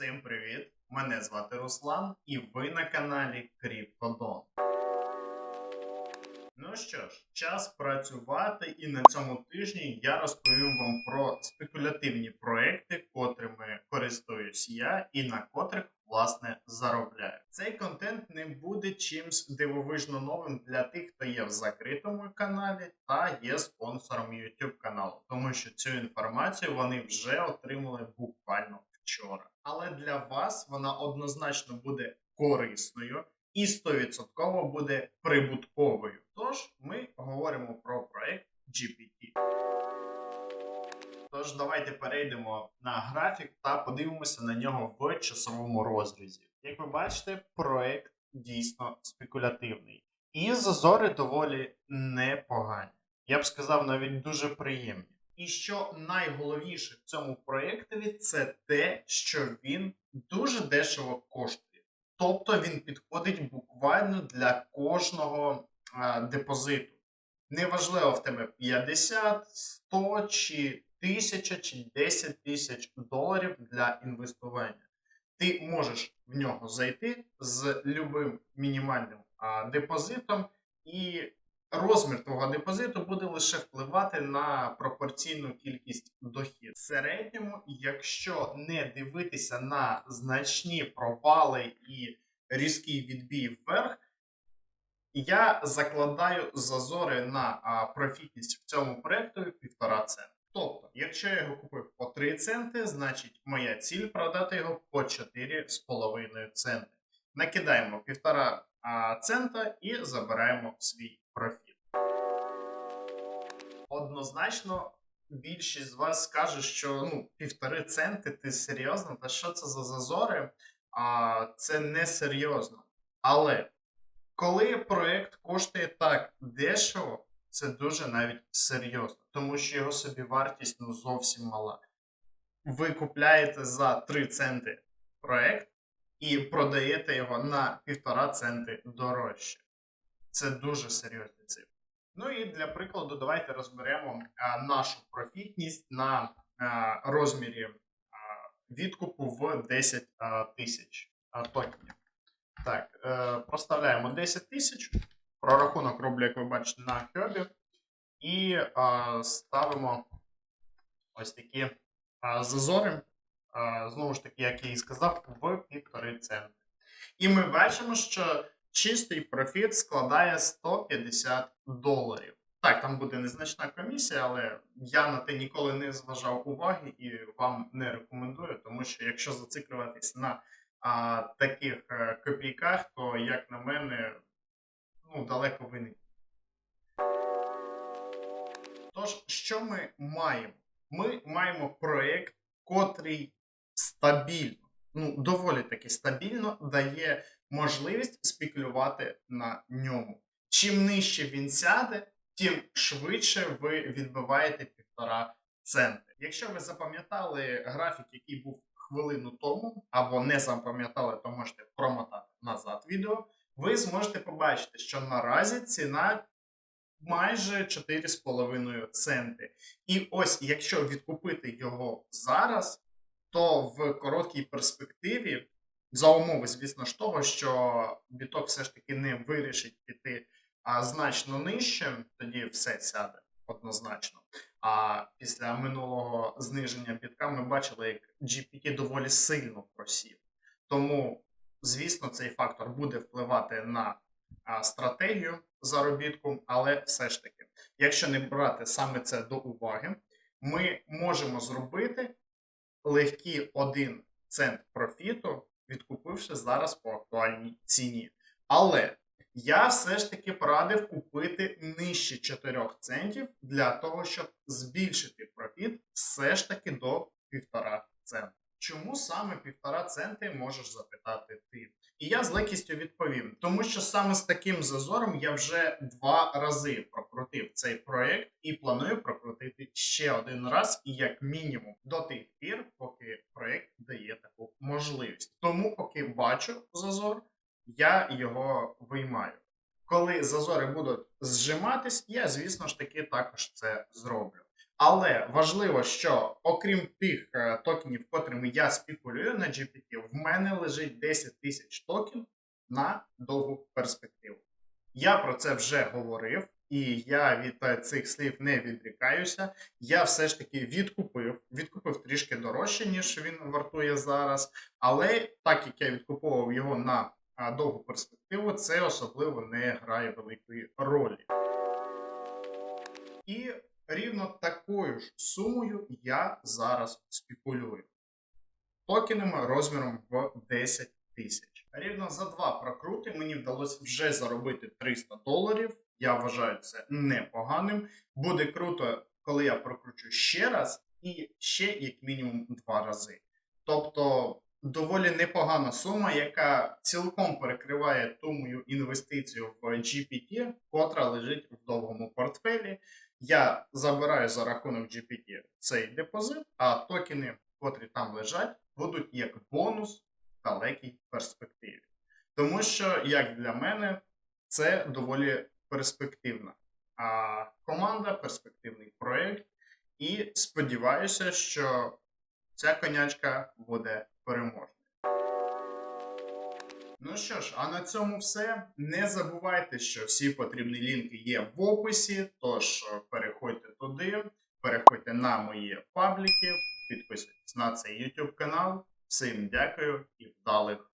Всім привіт! Мене звати Руслан, і ви на каналі Кріптодон. Ну що ж, час працювати, і на цьому тижні я розповім вам про спекулятивні проекти, котрими користуюсь я і на котрих власне заробляю. Цей контент не буде чимсь дивовижно новим для тих, хто є в закритому каналі та є спонсором YouTube каналу, тому що цю інформацію вони вже отримали буквально вчора. Але для вас вона однозначно буде корисною і 100% буде прибутковою. Тож ми говоримо про проект GPT. Тож давайте перейдемо на графік та подивимося на нього в часовому розрізі. Як ви бачите, проект дійсно спекулятивний. І зазори доволі непогані. Я б сказав, навіть дуже приємні. І що найголовніше в цьому проєктові, це те, що він дуже дешево коштує. Тобто він підходить буквально для кожного а, депозиту. Неважливо в тебе 50, 100 чи 1000 чи 10 тисяч доларів для інвестування. Ти можеш в нього зайти з любим мінімальним а, депозитом, і розмір твого депозиту буде лише впливати на пропорційну кількість дохід. В середньому, якщо не дивитися на значні провали і різкий відбій вверх, я закладаю зазори на профітність в цьому проєкту півтора цента. Тобто, якщо я його купив по 3 центи, значить моя ціль продати його по 4,5 центи. Накидаємо півтора а, цента і забираємо свій. Однозначно, більшість з вас скаже, що ну, півтори центи, ти серйозно? Та що це за зазори? А, це не серйозно. Але коли проект коштує так дешево, це дуже навіть серйозно, тому що його собівартість ну, зовсім мала. Ви купляєте за 3 центи проект і продаєте його на півтора центи дорожче. Це дуже серйозні цифри. Ну і для прикладу, давайте розберемо а, нашу профітність на а, розмірі а, відкупу в 10 а, тисяч токенів. Так, е, проставляємо 10 тисяч. Прорахунок роблю, як ви бачите, на хьобі. І ставимо ось такі зазори. Знову ж таки, як я і сказав, в півтори центи. І ми бачимо, що чистий профіт складає 150 доларів. Так, там буде незначна комісія, але я на те ніколи не зважав уваги і вам не рекомендую, тому що якщо зациклюватись на а, таких е, копійках, то, як на мене, ну, далеко ви не. Тож, що ми маємо? Ми маємо проєкт, котрий стабільно, ну, доволі таки стабільно дає можливість спекулювати на ньому. Чим нижче він сяде, тим швидше ви відбиваєте півтора центи. Якщо ви запам'ятали графік, який був хвилину тому, або не запам'ятали, то можете промотати назад відео. Ви зможете побачити, що наразі ціна майже 4,5 центи. І ось, якщо відкупити його зараз, то в короткій перспективі, за умови, звісно ж того, що біток все ж таки не вирішить піти а, значно нижче, тоді все сяде однозначно. А після минулого зниження бітка ми бачили, як GPT доволі сильно просів. Тому, звісно, цей фактор буде впливати на а, стратегію заробітку, але все ж таки, якщо не брати саме це до уваги, ми можемо зробити легкі 1 цент профіту, відкупивши зараз по актуальній ціні. Але я все ж таки порадив купити нижче 4 центів для того, щоб збільшити профіт все ж таки до 1,5 цента. Чому саме 1,5 центи можеш запитати ти? І я з легкістю відповім, тому що саме з таким зазором я вже два рази прокрутив цей проект і планую прокрутити ще один раз, і як мінімум до тих пір, поки можливість. Тому, поки бачу зазор, я його виймаю. Коли зазори будуть зжиматись, я, звісно ж таки, також це зроблю. Але важливо, що окрім тих е, токенів, котрими я спекулюю на GPT, в мене лежить 10 тисяч токенів на довгу перспективу. Я про це вже говорив, і я від е, цих слів не відрікаюся. Я все ж таки відкупив, відкупив трішки дорожче, ніж він вартує зараз. Але так як я відкуповував його на довгу перспективу, це особливо не грає великої ролі. І рівно такою ж сумою я зараз спекулюю. Токенами розміром в 10 тисяч. Рівно за два прокрути мені вдалося вже заробити 300 доларів. Я вважаю це непоганим. Буде круто, коли я прокручу ще раз і ще як мінімум два рази. Тобто доволі непогана сума, яка цілком перекриває ту мою інвестицію в GPT, котра лежить в довгому портфелі. Я забираю за рахунок GPT цей депозит, а токени, котрі там лежать, будуть як бонус в далекій перспективі. Тому що, як для мене, це доволі перспективна а, команда, перспективний проєкт. І сподіваюся, що ця конячка буде переможною. Ну що ж, а на цьому все. Не забувайте, що всі потрібні лінки є в описі, тож переходьте туди, переходьте на мої пабліки, підписуйтесь на цей YouTube канал. Всім дякую і вдалих